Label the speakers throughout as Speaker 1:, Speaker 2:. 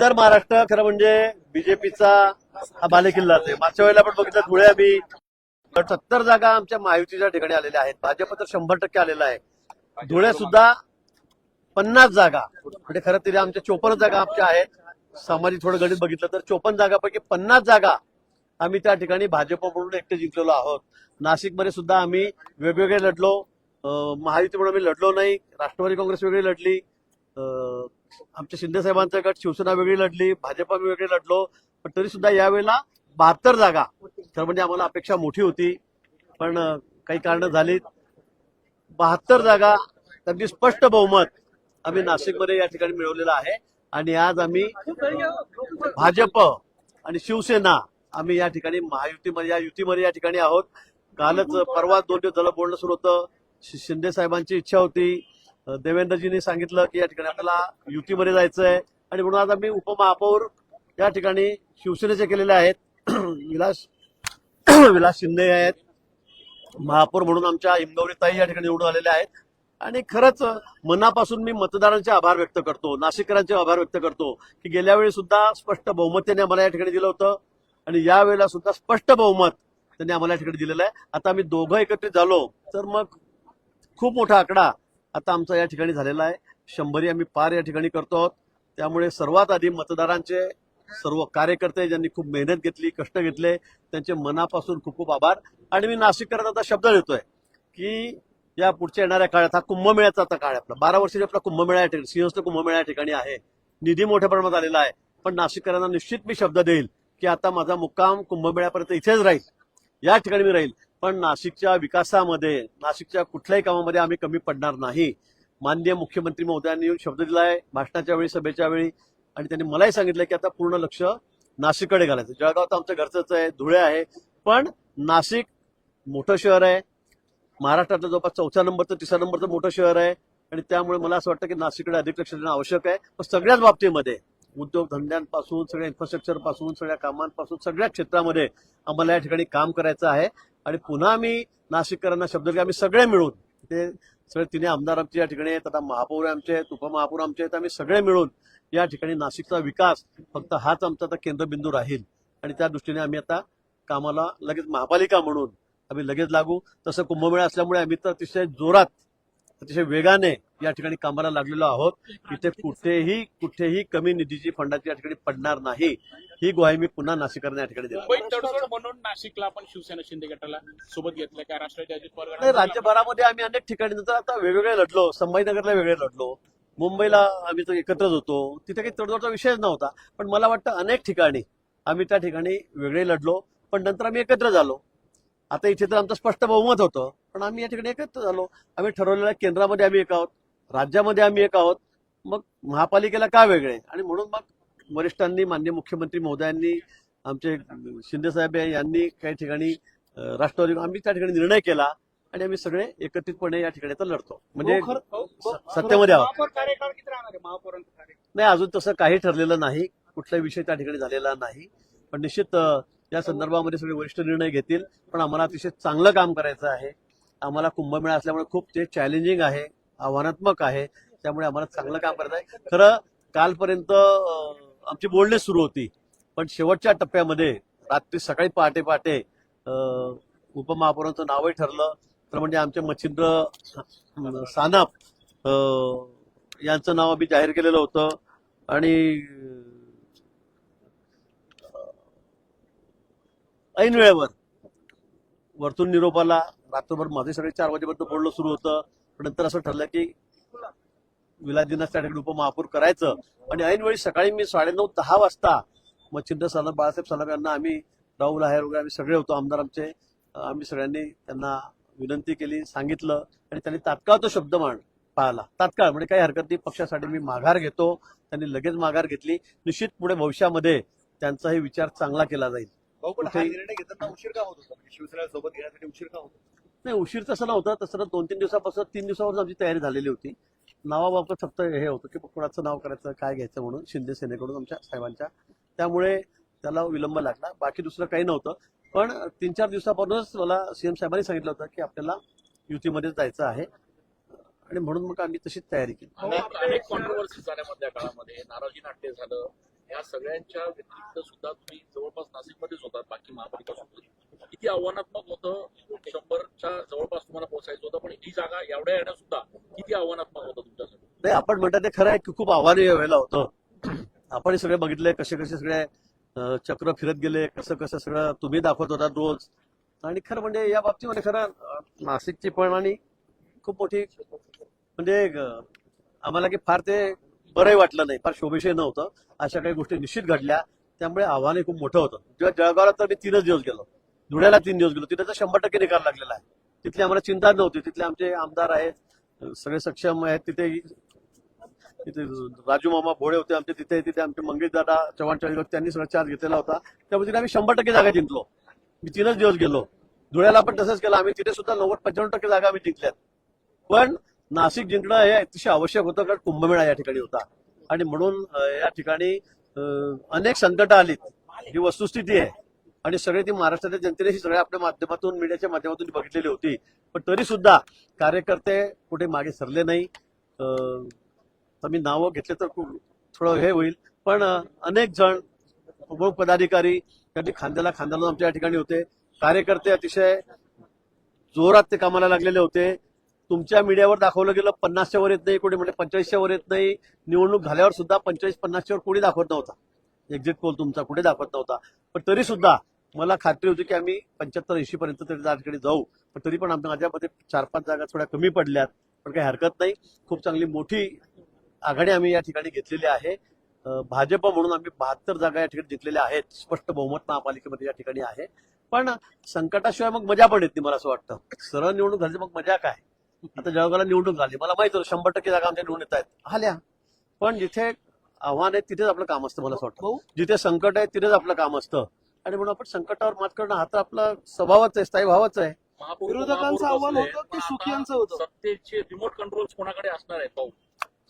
Speaker 1: उत्तर महाराष्ट्र खरं म्हणजे बीजेपीचा हा बालेकिल्लाच आहे. मागच्या वेळेला आपण बघितलं धुळे आम्ही सत्तर जागा आमच्या महायुतीच्या ठिकाणी आलेल्या आहेत. भाजप तर शंभर टक्के आलेला आहे. धुळे सुद्धा पन्नास जागा म्हणजे खरं तरी आमच्या चोपन्न जागा आमच्या आहेत. सामाजिक थोडं गणित बघितलं तर चोपन्न जागापैकी पन्नास जागा आम्ही त्या ठिकाणी भाजप म्हणून एकटे जिंकलेलो आहोत. नाशिकमध्ये सुद्धा आम्ही वेगवेगळे लढलो. महायुती म्हणून आम्ही लढलो नाही. राष्ट्रवादी काँग्रेस वेगळी लढली. आमच्या शिंदे साहेबांचा गट शिवसेना वेगळी लढली भाजपा वेगळी लढलो पण तरी सुद्धा यावेळेला बहात्तर जागा. तर म्हणजे आम्हाला अपेक्षा मोठी होती पण काही कारणं झालीत. बहात्तर जागा अगदी स्पष्ट बहुमत आम्ही नाशिकमध्ये या ठिकाणी मिळवलेलं आहे. आणि आज आम्ही भाजप आणि शिवसेना आम्ही या ठिकाणी महायुतीमध्ये या युतीमध्ये या ठिकाणी आहोत. कालच परवा दोन दिवस झालं बोलणं सुरू होतं. शिंदे साहेबांची इच्छा होती. देवेंद्रजींनी सांगितलं की या ठिकाणी आपल्याला युतीमध्ये जायचं आहे आणि म्हणून आता मी उपमहापौर या ठिकाणी शिवसेनेचे केलेले आहेत. विलास विलास शिंदे आहेत. महापौर म्हणून आमच्या हिमगौरीताई या ठिकाणी निवडून आलेल्या आहेत. आणि खरंच मनापासून मी मतदारांचे आभार व्यक्त करतो नाशिककरांचे आभार व्यक्त करतो की गेल्या वेळी सुद्धा स्पष्ट बहुमतीने आम्हाला या ठिकाणी दिलं होतं. आणि यावेळेला सुद्धा स्पष्ट बहुमत त्यांनी आम्हाला या ठिकाणी दिलेलं आहे. आता आम्ही दोघं एकत्रित झालो तर मग खूप मोठा आकडा आता आमचा या ठिकाणी झालेला आहे. शंभरी आम्ही पार या ठिकाणी करतो आहोत. त्यामुळे सर्वात आधी मतदारांचे सर्व कार्यकर्ते ज्यांनी खूप मेहनत घेतली कष्ट घेतले त्यांचे मनापासून खूप खूप आभार. आणि मी नाशिककरांना आता शब्द देतोय की या पुढच्या येणाऱ्या काळात हा कुंभमेळ्याचा आता काळ आहे आपला. बारा वर्षाची आपला कुंभमेळा या ठिकाणी सिंहस्थ कुंभमेळा या ठिकाणी आहे. निधी मोठ्या प्रमाणात आलेला आहे. पण नाशिककरांना निश्चित मी शब्द देईल की आता माझा मुक्काम कुंभमेळ्यापर्यंत इथेच राहील. या ठिकाणी मी राहील. पण नाशिकच्या विकासामध्ये नाशिकच्या कुठल्याही कामामध्ये आम्ही कमी पडणार नाही. माननीय मुख्यमंत्री महोदयांनी येऊन शब्द दिलाय भाषणाच्या वेळी सभेच्या वेळी आणि त्यांनी मलाही सांगितलं की आता पूर्ण लक्ष नाशिककडे घालायचं. जळगाव तर आमचं घरचंच आहे धुळे आहे पण नाशिक मोठं शहर आहे. महाराष्ट्रातलं जवळपास चौथ्या नंबरचं तिसऱ्या नंबरचं मोठं शहर आहे. आणि त्यामुळे मला असं वाटतं की नाशिककडे अधिक लक्ष देणं आवश्यक आहे. पण सगळ्याच बाबतीमध्ये उद्योगधंद्यांपासून सगळ्या इन्फ्रास्ट्रक्चरपासून सगळ्या कामांपासून सगळ्या क्षेत्रामध्ये आम्हाला या ठिकाणी काम करायचं आहे. आणि पुन्हा आम्ही नाशिककरांना शब्द दिले आम्ही सगळे मिळून ते सगळे तिने आमदार आमचे या ठिकाणी आहेत आता महापौर आमचे आहेत उपमहापौर आमचे आहेत आम्ही सगळे मिळून या ठिकाणी नाशिकचा विकास फक्त हाच आमचा आता केंद्रबिंदू राहील. आणि त्या दृष्टीने आम्ही आता कामाला लगेच महापालिका म्हणून आम्ही लगेच लागू. तसं कुंभमेळा असल्यामुळे आम्ही तर अतिशय जोरात अतिशय वेगाने या ठिकाणी कामाला लागलेलो आहोत. इथे कुठेही कुठेही कमी निधीची फंडाची या ठिकाणी पडणार नाही. ही ग्वाही मी पुन्हा नाशिककरांना या ठिकाणी
Speaker 2: तडजोड म्हणून नाशिकला आपण शिवसेना शिंदे गटाला सोबत घेतलं काय राष्ट्रवादी
Speaker 1: राज्यभरामध्ये आम्ही अनेक ठिकाणी नंतर आता वेगवेगळे लढलो. संभाजीनगरला वेगळे लढलो. मुंबईला आम्ही तर एकत्रच होतो. तिथे काही तडजोडचा विषयच नव्हता. पण मला वाटतं अनेक ठिकाणी आम्ही त्या ठिकाणी वेगळे लढलो. पण नंतर आम्ही एकत्र झालो. आता इथे तर आमचं स्पष्ट बहुमत होतं. पण आम्ही या ठिकाणी एकत्र झालो. आम्ही ठरवलेल्या केंद्रामध्ये आम्ही एक आहोत. राज्यामध्ये आम्ही एक आहोत. मग महापालिकेला का वेगळे? आणि म्हणून मग वरिष्ठांनी मान्य मुख्यमंत्री महोदयांनी आमचे शिंदे साहेब यांनी काही ठिकाणी राष्ट्रवादी आम्ही त्या ठिकाणी निर्णय केला. आणि आम्ही सगळे एकत्रितपणे या ठिकाणी आता लढतो. म्हणजे
Speaker 2: हो, हो,
Speaker 1: सत्तेमध्ये आहोत. नाही अजून तसं काही ठरलेलं नाही. कुठलाही विषय त्या ठिकाणी झालेला नाही. पण निश्चित या संदर्भामध्ये सगळे वरिष्ठ निर्णय घेतील. पण आम्हाला अतिशय चांगलं काम करायचं आहे. आम्हाला कुंभमेळा असल्यामुळे खूप ते चॅलेंजिंग आहे आव्हानात्मक आहे. त्यामुळे आम्हाला चांगलं काम करायचं आहे खरं कालपर्यंत आमची बोलणी सुरू होती. पण शेवटच्या टप्प्यामध्ये रात्री सकाळी पहाटे पहाटे उपमहापौरांचं नावही ठरलं. तर म्हणजे आमचे मच्छिंद्र अं, सानप यांचं नाव आम्ही जाहीर केलेलं होतं. आणि ऐन वेळेवर. वरतून निरोपाला रात्रभर माझे सगळे चार वाजेपर्यंत बोलणं सुरू होतं. पण नंतर असं ठरलं की विलासजींना त्या ठिकाणी उपमहापौर करायचं. आणि ऐन वेळी सकाळी मी साडेनऊ दहा वाजता मच्छिंद्र सानप बाळासाहेब सानप यांना आम्ही राहुल आहेर वगैरे आम्ही सगळे होतो. आमदार आमचे आम्ही सगळ्यांनी त्यांना विनंती केली सांगितलं. आणि त्यांनी तात्काळ तो शब्द मान पाळला. तात्काळ म्हणजे काही हरकत नाही पक्षासाठी मी माघार घेतो. त्यांनी लगेच माघार घेतली. निश्चित पुढे भविष्यामध्ये त्यांचाही विचार चांगला केला जाईल.
Speaker 3: पण हा
Speaker 1: कुठेही-
Speaker 3: निर्णय घेताना उशीर का होत होता? म्हणजे शिवसेना सोबत घेण्यासाठी उशीर का होत होता?
Speaker 1: नाही उशीर तसं नव्हतं. तसं दोन तीन दिवसापासून तीन दिवसावर आमची तयारी झालेली होती. नावाबाबत फक्त हे होतं की कोणाचं नाव करायचं काय घ्यायचं म्हणून शिंदे सेनेकडून आमच्या साहेबांच्या. त्यामुळे त्याला विलंब लागला. बाकी दुसरं काही नव्हतं. पण तीन चार दिवसापासूनच मला सीएम साहेबांनी सांगितलं होतं की आपल्याला युतीमध्ये जायचं आहे. आणि म्हणून मग आम्ही तशीच तयारी केली.
Speaker 2: अनेक कॉन्ट्रोवर्सी झाल्या मधल्या काळामध्ये. नाराजी नाट्य झालं.
Speaker 4: या सगळ्यांच्या व्यतिरिक्त सुद्धा तुम्ही जवळपास नाशिकमध्येच होतात बाकी महापालिका सोबत किती आव्हानात्मक होतं शंभरच्या जवळपास तुम्हाला पोहोचायचं होतं पण ही जागा एवढ्या येणं सुद्धा किती आव्हानात्मक होतं तुमच्यासाठी?
Speaker 1: नाही आपण म्हणतात ते खरं आहे की खूप आव्हाने वेळेला होतं. आपण सगळे बघितले कसे कसे सगळे चक्र फिरत गेले कसं कसं सगळं तुम्ही दाखवत होता रोज. आणि खरं म्हणजे या बाबतीमध्ये खरं नाशिकची पण आणि खूप मोठी म्हणजे आम्हाला की फार ते बरंही वाटलं नाही. फार शोभेशही नव्हतं. अशा काही गोष्टी निश्चित घडल्या. त्यामुळे आव्हान हे खूप मोठं होतं. जेव्हा जळगावला तर मी तीनच दिवस गेलो. धुळ्याला तीन दिवस गेलो. तिथे तर शंभर टक्के निकाल लागलेला आहे. तिथली आम्हाला चिंता नव्हती. तिथले आमचे आमदार आहेत. सगळे सक्षम आहेत. तिथे तिथे राजू मामा भोळे होते आमचे. तिथे तिथे आमचे मंगेश दादा चव्हाण चाळीस त्यांनी सगळा चार्ज घेतलेला होता. त्यामुळे तिथे आम्ही शंभर टक्के जागा जिंकलो. मी तीनच दिवस गेलो. धुळ्याला पण तसंच केलं. आम्ही तिथे सुद्धा नव्वद पंच्याण्णव टक्के जागा आम्ही जिंकल्यात. पण नाशिक जिंकणं हे अतिशय आवश्यक होतं कारण कुंभमेळा या ठिकाणी होता. आणि म्हणून या ठिकाणी अनेक संकट आलीत. ही वस्तुस्थिती आहे. आणि सगळे ती महाराष्ट्राच्या जनतेने ही सगळ्या आपल्या माध्यमातून मीडियाच्या माध्यमातून बघितलेली होती. पण तरी सुद्धा कार्यकर्ते कुठे मागे सरले नाही. अं, तर मी नावं घेतले तर खूप थोडं हे होईल. पण अनेक जण प्रमुख पदाधिकारी त्यांनी खांद्याला खांदा लावून आमच्या या ठिकाणी होते. कार्यकर्ते अतिशय जोरात ते कामाला लागलेले होते. तुमच्या मीडियावर दाखवलं गेलं पन्नासच्या वर येत नाही कोणी म्हणजे पंचेचाळीसच्या वर येत नाही. निवडणूक झाल्यावर सुद्धा पंचेचाळीस पन्नासच्या वर कोणी दाखवत नव्हता. एक्झिट पोल तुमचा कुठे दाखवत नव्हता. पण तरी सुद्धा मला खात्री होती की आम्ही पंच्याहत्तर ऐंशी पर्यंत तरी त्या ठिकाणी जाऊ. पण तरी पण आमच्या माझ्यामध्ये चार पाच जागा थोड्या कमी पडल्यात. पण काही हरकत नाही. खूप चांगली मोठी आघाडी आम्ही या ठिकाणी घेतलेली आहे. भाजप म्हणून आम्ही बहात्तर जागा या ठिकाणी जिंकलेल्या आहेत. स्पष्ट बहुमत महापालिकेमध्ये या ठिकाणी आहे. पण संकटाशिवाय मग मजा पण येत नाही मला असं वाटतं. सरळ निवडणूक झाली मग मजा काय? आता जळगावला निवडणूक झाली मला माहीत होतं शंभर टक्के जागा आमच्या निवडून येत आहेत. आल्या. पण जिथे आव्हान आहे तिथेच आपलं काम असतं मला असं वाटतं. जिथे संकट आहे तिथेच आपलं काम असतं. आणि म्हणून आपण संकटावर मात करणं हा तर आपला स्वभावच आहे स्थायी भावच आहे
Speaker 5: विरोधकांचं आव्हान होतं की सुखियांचं होतं?
Speaker 4: सत्तेचे रिमोट कंट्रोल कोणाकडे असणार आहे पाहू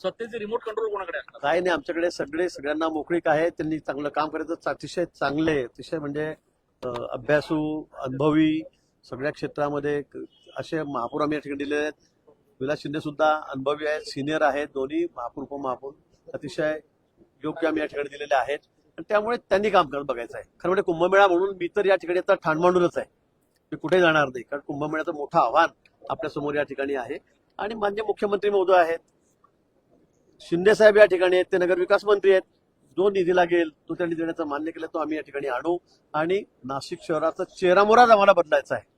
Speaker 4: सत्तेचे रिमोट कंट्रोल कोणाकडे असणार
Speaker 1: काय नाही आमच्याकडे सगळे सगळ्यांना मोकळीक आहे त्यांनी चांगलं काम करायचं अतिशय चांगले अतिशय म्हणजे अभ्यासू अनुभवी सगळ्या क्षेत्रामध्ये असे महापौर आम्ही या ठिकाणी दिलेले आहेत. विलास शिंदे सुद्धा अनुभवी आहेत सिनियर आहेत. दोन्ही महापौर उपमहापौर अतिशय योग्य आम्ही या ठिकाणी दिलेले आहेत. आणि त्यामुळे त्यांनी काम करत बघायचं आहे. खरं म्हणजे कुंभमेळा म्हणून मी तर या ठिकाणी आता ठाण मांडूनच आहे. मी कुठे जाणार नाही. कारण कुंभमेळ्याचं मोठं आव्हान आपल्यासमोर या ठिकाणी आहे. आणि मान्य मुख्यमंत्री महोदय आहेत. शिंदे साहेब या ठिकाणी आहेत. ते नगरविकास मंत्री आहेत. जो निधी लागेल तो त्यांनी देण्याचं मान्य केलं तो आम्ही या ठिकाणी आणू. आणि नाशिक शहराचा चेहरामोराच आम्हाला बदलायचा आहे.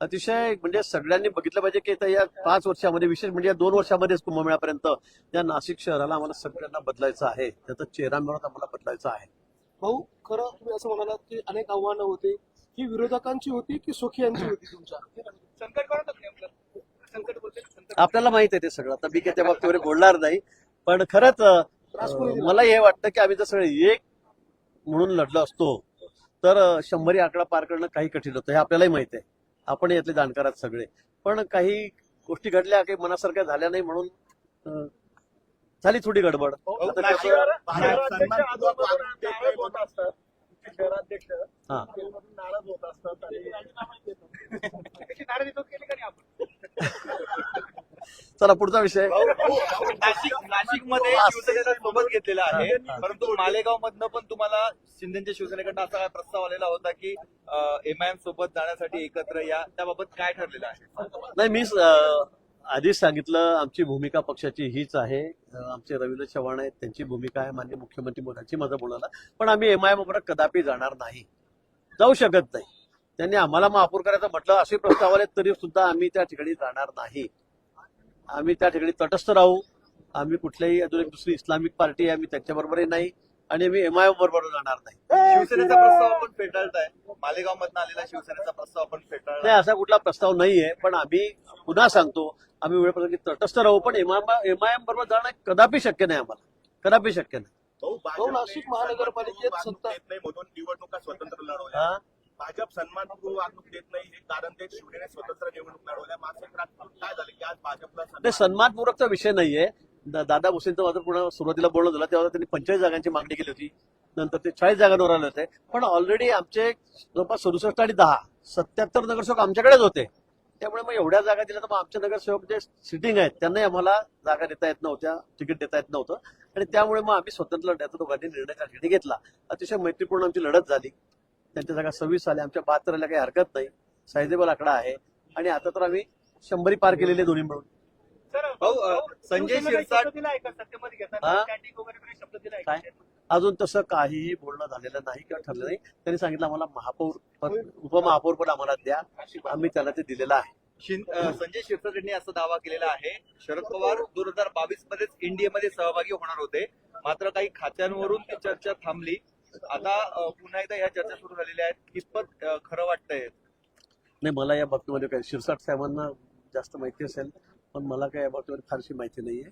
Speaker 1: अतिशय म्हणजे सगळ्यांनी बघितलं पाहिजे की आता या पाच वर्षामध्ये विशेष म्हणजे या दोन वर्षामध्येच कुंभमेळ्यापर्यंत या नाशिक शहराला आम्हाला सगळ्यांना बदलायचं आहे. त्याचा चेहरामोराच आम्हाला बदलायचा आहे.
Speaker 5: भाऊ खरं तुम्ही असं म्हणालात की अनेक आव्हानं होती. ही विरोधकांची होती की सुखियांची होती तुमच्या?
Speaker 3: संकट संकट
Speaker 1: आपल्याला माहीत आहे ते सगळं. आता मी त्या बाबतीवर बोलणार नाही. पण खरंच मला हे वाटतं की आम्ही जर सगळे एक म्हणून लढलो असतो तर शंभरी आकडा पार करणं काही कठीण होतं. हे आपल्यालाही माहीत आहे. आपण यातले जाणकार आहात सगळे. पण काही गोष्टी घडल्या काही मनासारख्या झाल्या नाही म्हणून झाली थोडी गडबड.
Speaker 5: शहराध्यक्ष
Speaker 1: हा.
Speaker 5: नाराज होत असतात. आणि
Speaker 3: त्याची नाराजी दूर केली का नाही आपण?
Speaker 1: चला पुढचा विषय.
Speaker 3: नाशिक नाशिकमध्ये शिवसेनेला सोबत घेतलेला आहे. परंतु मालेगाव मधनं पण तुम्हाला शिंदेच्या शिवसेनेकडनं असा काय प्रस्ताव आलेला होता की एम आय एम सोबत जाण्यासाठी एकत्र या. त्याबाबत काय ठरलेलं आहे?
Speaker 1: नाही मी आधीच सांगितलं आमची भूमिका पक्षाची हीच आहे. आमचे रवींद्र चव्हाण आहेत त्यांची भूमिका आहे मान्य मुख्यमंत्री मोदींची माझं बोलायला पण आम्ही एमआयएम बरोबर कदापि जाणार नाही. जाऊ शकत नाही. त्यांनी आम्हाला महापूर करायचं म्हटलं असे प्रस्ताव आले तरी सुद्धा आम्ही त्या ठिकाणी जाणार नाही. आम्ही त्या ठिकाणी तटस्थ राहू. आम्ही कुठल्याही अजून एक दुसरी इस्लामिक पार्टी आहे आम्ही त्यांच्याबरोबरही नाही. आणि आम्ही एमआयएम बरोबर जाणार नाही.
Speaker 3: शिवसेनेचा प्रस्ताव आपण फेटाळताय. मालेगाव मधनं आलेला शिवसेनेचा प्रस्ताव आपण फेटाळला
Speaker 1: नाही असा कुठला प्रस्ताव नाहीये पण आम्ही पुन्हा सांगतो आम्ही वेळप्रसंगी तटस्थ राहू पण एमआयएम बरोबर जाणं कदापि शक्य नाही आम्हाला. कदापि शक्य नाही.
Speaker 5: नाशिक महानगरपालिकेत सत्ता-
Speaker 3: देत नाही म्हणून निवडणुका स्वतंत्र लढवल्या? भाजप सन्मानपूर्वक वागणूक देत नाही हे कारण ते शिवसेने स्वतंत्र निवडणूक लढवल्या. राजकारण काय झालं की आज भाजपला
Speaker 1: नाही
Speaker 3: सन्मान-
Speaker 1: सन्मानपूर्वकचा विषय नाहीये. दादा भुसेंचं माझं पुन्हा सुरुवातीला बोलणं झालं तेव्हा त्यांनी पंचेचाळीस जागांची मागणी केली होती. नंतर ते चाळीस जागांवर आले होते. पण ऑलरेडी आमचे जवळपास सदुसष्ट आणि दहा सत्याहत्तर नगरसेवक आमच्याकडेच होते. त्यामुळे मग एवढ्या जागा दिल्या तर मग आमचे नगरसेवक जे सिटिंग आहेत त्यांनाही आम्हाला जागा देता येत नव्हत्या तिकीट देता येत नव्हतं. आणि त्यामुळे मग आम्ही स्वतंत्र लढण्याचा दोघांनी निर्णय त्या ठिकाणी घेतला. अतिशय मैत्रीपूर्ण आमची लढत झाली. त्यांच्या जागा सव्वीस आल्या आमच्या बहात्तरला काही हरकत नाही. सायझेबल आकडा आहे. आणि आता तर आम्ही शंभरी पार केलेले दोन्ही मिळून.
Speaker 3: भाऊ संजय शिरसाट
Speaker 1: अजून तसं काहीही बोलणं झालेलं नाही किंवा ठरलं नाही. त्यांनी सांगितलं आम्हाला महापौर पद उपमहापौर पण आम्हाला द्या. आम्ही त्यांना ते दिलेलं आहे.
Speaker 3: संजय शिरसाट यांनी असा दावा केलेला आहे. शरद पवार? दोन हजार बावीस मध्येच एनडीए सहभागी होणार होते. मात्र काही खात्यांवरून ती चर्चा थांबली. आता पुन्हा एकदा ह्या चर्चा सुरू झालेल्या आहेत. कितपत खरं वाटतंय?
Speaker 1: नाही मला या बाबतीमध्ये काय शिरसाट साहेबांना जास्त माहिती असेल. पण मला काय या बाबतीमध्ये फारशी माहिती नाहीये.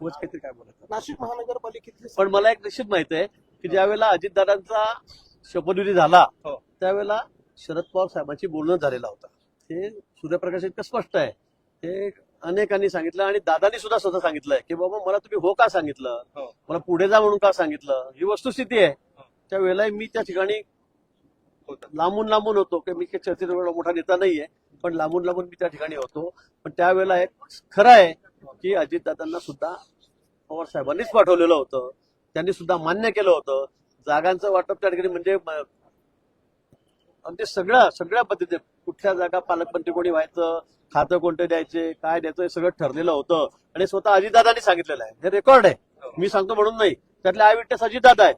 Speaker 1: उगाच काहीतरी काय बोलत
Speaker 5: नाशिक महानगरपालिकेतली
Speaker 1: पण मला एक निश्चित माहिती आहे की ज्यावेळेला अजितदादांचा शपथविधी झाला
Speaker 3: हो.
Speaker 1: त्यावेळेला शरद पवार साहेबांची बोलणं झालेला होता. हे सूर्यप्रकाश इतकं स्पष्ट आहे. हे अनेकांनी सांगितलं आणि दादानी सुद्धा स्वतः सांगितलंय की बाबा मला तुम्ही हो का सांगितलं?
Speaker 3: हो.
Speaker 1: मला पुढे जा म्हणून का सांगितलं? ही वस्तुस्थिती आहे. त्यावेळेला मी त्या ठिकाणी
Speaker 3: होतं.
Speaker 1: लांबून लांबून होतो की मी काही चर्चेत एवढा मोठा नेता नाहीये. पण लांबून लांबून मी त्या ठिकाणी होतो. पण त्यावेळेला एक खरं आहे की अजितदादांना सुद्धा पवार साहेबांनीच पाठवलेलं होतं. त्यांनी सुद्धा मान्य केलं होतं. जागांचं वाटप त्या ठिकाणी म्हणजे अगदी सगळ्या सगळ्या पद्धतीने कुठल्या जागा पालकमंत्री कोणी व्हायचं खातं कोणतं द्यायचे काय द्यायचं हे सगळं ठरलेलं होतं. आणि स्वतः अजितदादांनी सांगितलेलं आहे. हे रेकॉर्ड आहे. मी सांगतो म्हणून नाही. त्यातले आय विटनेस अजितदादा आहे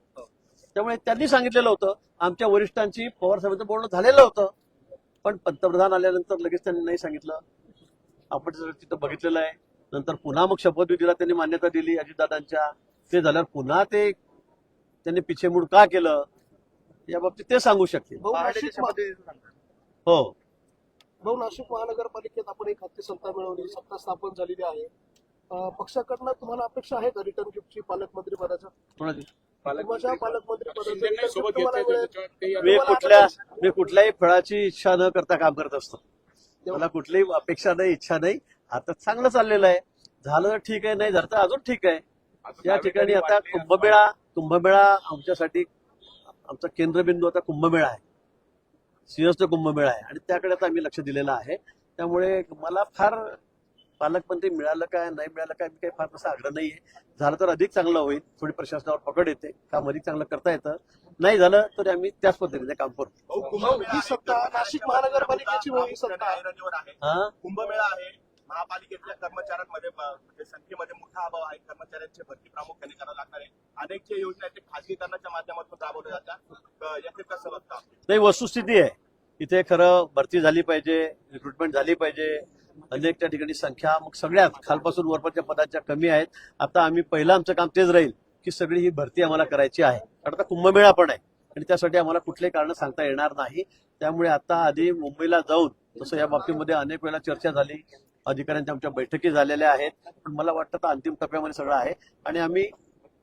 Speaker 1: त्यामुळे त्यांनी सांगितलेलं होतं. आमच्या वरिष्ठांची पवार साहेबांचं बोलणं झालेलं होतं. पण पंतप्रधान आल्यानंतर लगेच त्यांनी नाही सांगितलं. आपण जर तिथं बघितलेलं आहे. नंतर पुन्हा मग शपथविधीला त्यांनी मान्यता दिली अजितदादांच्या. ते झाल्यावर पुन्हा ते त्यांनी पिछेमूड का केलं? या बाबतीत ते सांगू
Speaker 3: सांगा.
Speaker 1: हो.
Speaker 5: भाऊ नाशिक महानगरपालिकेत आपण एक हत्ती सत्ता मिळवली सत्ता स्थापन झालेली आहे. पक्षाकडनं तुम्हाला अपेक्षा आहे का? रिटर्न गिफ्टची पालकमंत्री पदाचं?
Speaker 1: मी कुठल्या मी कुठल्याही फळाची इच्छा न करता काम करत असतो. मला कुठलीही अपेक्षा नाही इच्छा नाही. आता चांगलं चाललेलं आहे. झालं तर ठीक आहे नाही झालं तर अजून ठीक आहे. या ठिकाणी आता कुंभमेळा कुंभमेळा आमच्यासाठी आमचा केंद्रबिंदू आता कुंभमेळा आहे. सिंहस्थ कुंभमेळा आहे. आणि त्याकडे आता आम्ही लक्ष दिलेलं आहे. त्यामुळे मला फार पालकमंत्री मिळालं काय नाही मिळालं काय मी काही फार तसा आग्रह नाहीये. झालं तर अधिक चांगलं होईल. थोडी प्रशासनावर पकड येते. काम अधिक चांगलं करता येतं. नाही झालं तरी आम्ही त्याच पद्धतीने काम करतो
Speaker 5: ही सत्ता नाशिक महानगरपालिकेची ही सत्ता
Speaker 1: हा
Speaker 6: कुंभमेळा आहे. महापालिकेतल्या कर्मचाऱ्यांमध्ये म्हणजे संख्येमध्ये मोठा अभाव आहे. कर्मचाऱ्यांची भरती प्रामुख्याने करायला लागणार आहे. अनेक जे योजना आहेत ते खासगीकरणाच्या माध्यमातून राबवल्या जातात. याचे कसं बघता?
Speaker 1: नाही वस्तुस्थिती आहे. इथे खरं भरती झाली पाहिजे रिक्रुटमेंट झाली पाहिजे. अनेक त्या ठिकाणी संख्या मग सगळ्यात खालपासून वरपाच्या पदाच्या कमी आहेत. आता आम्ही पहिलं आमचं काम तेच राहील की सगळी ही भरती आम्हाला करायची आहे. कारण आता कुंभमेळा पण आहे आणि त्यासाठी आम्हाला कुठलेही कारण सांगता येणार नाही. त्यामुळे आता आधी मुंबईला जाऊन तसं या बाबतीमध्ये अनेक वेळा चर्चा झाली. अधिकाऱ्यांच्या आमच्या बैठकी झालेल्या आहेत. पण मला वाटतं आता अंतिम टप्प्यामध्ये सगळं आहे. आणि आम्ही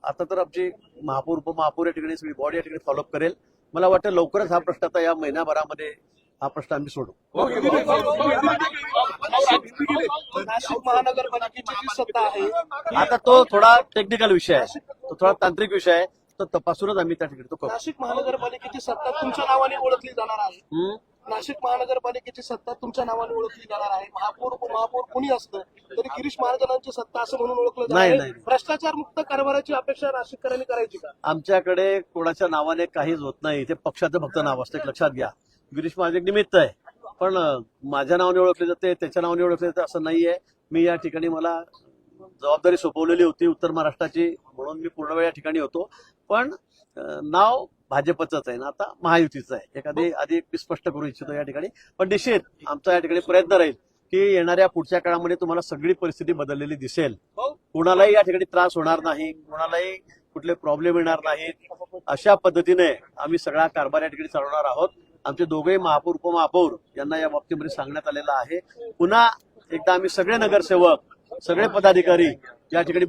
Speaker 1: आता तर आमची महापौर उपमहापौर या ठिकाणी सगळी बॉडी या ठिकाणी फॉलोअप करेल. मला वाटतं लवकरच हा प्रश्न आता या महिन्याभरामध्ये हा प्रश्न आम्ही सोडू
Speaker 5: नाशिक महानगरपालिकेची जी सत्ता आहे
Speaker 1: आता तो थोडा टेक्निकल विषय आहे तो थोडा तांत्रिक विषय आहे तो तपासूनच आम्ही त्या ठिकाणी तो करू
Speaker 5: नाशिक महानगरपालिकेची सत्ता तुमच्या नावाने ओळखली जाणार आहे
Speaker 1: हम्म?
Speaker 5: नाशिक महानगरपालिकेची सत्ता तुमच्या नावाने ओळखली जाणार आहे महापौर उपमहापौर कोणी असतं तरी गिरीश महाजनांची सत्ता असं म्हणून ओळखलं जाणार
Speaker 1: नाही,
Speaker 5: आहे
Speaker 1: नाही.
Speaker 5: भ्रष्टाचार मुक्त कारभाराची अपेक्षा नाशिककरांनी करायची का
Speaker 1: आमच्याकडे कोणाच्या नावाने काहीच होत नाही ते पक्षाचं फक्त नाव असतं एक लक्षात घ्या गिरीश महाजन एक निमित्त आहे. पण माझ्या नावाने ओळखले जाते त्याच्या नावाने ओळखले जाते असं नाहीये. मी या ठिकाणी मला जबाबदारी सोपवलेली होती उत्तर महाराष्ट्राची म्हणून मी पूर्ण वेळ या ठिकाणी होतो. पण नाव भाजपचंच आहे ना आता महायुतीचं आहे. एखादी आधी मी स्पष्ट करू इच्छितो या ठिकाणी. पण निश्चित आमचा या ठिकाणी प्रयत्न राहील की येणाऱ्या पुढच्या काळामध्ये तुम्हाला सगळी परिस्थिती बदललेली दिसेल. कुणालाही या ठिकाणी त्रास होणार नाही कुणालाही कुठले प्रॉब्लेम येणार नाहीत. अशा पद्धतीने आम्ही सगळा कारभार या ठिकाणी चालवणार आहोत. आमचे दोघे महापौर उपमहापौर यांना या बाबतीमध्ये सांगण्यात आलेलं आहे. पुन्हा एकदा आम्ही सगळे नगरसेवक सगळे पदाधिकारी या ठिकाणी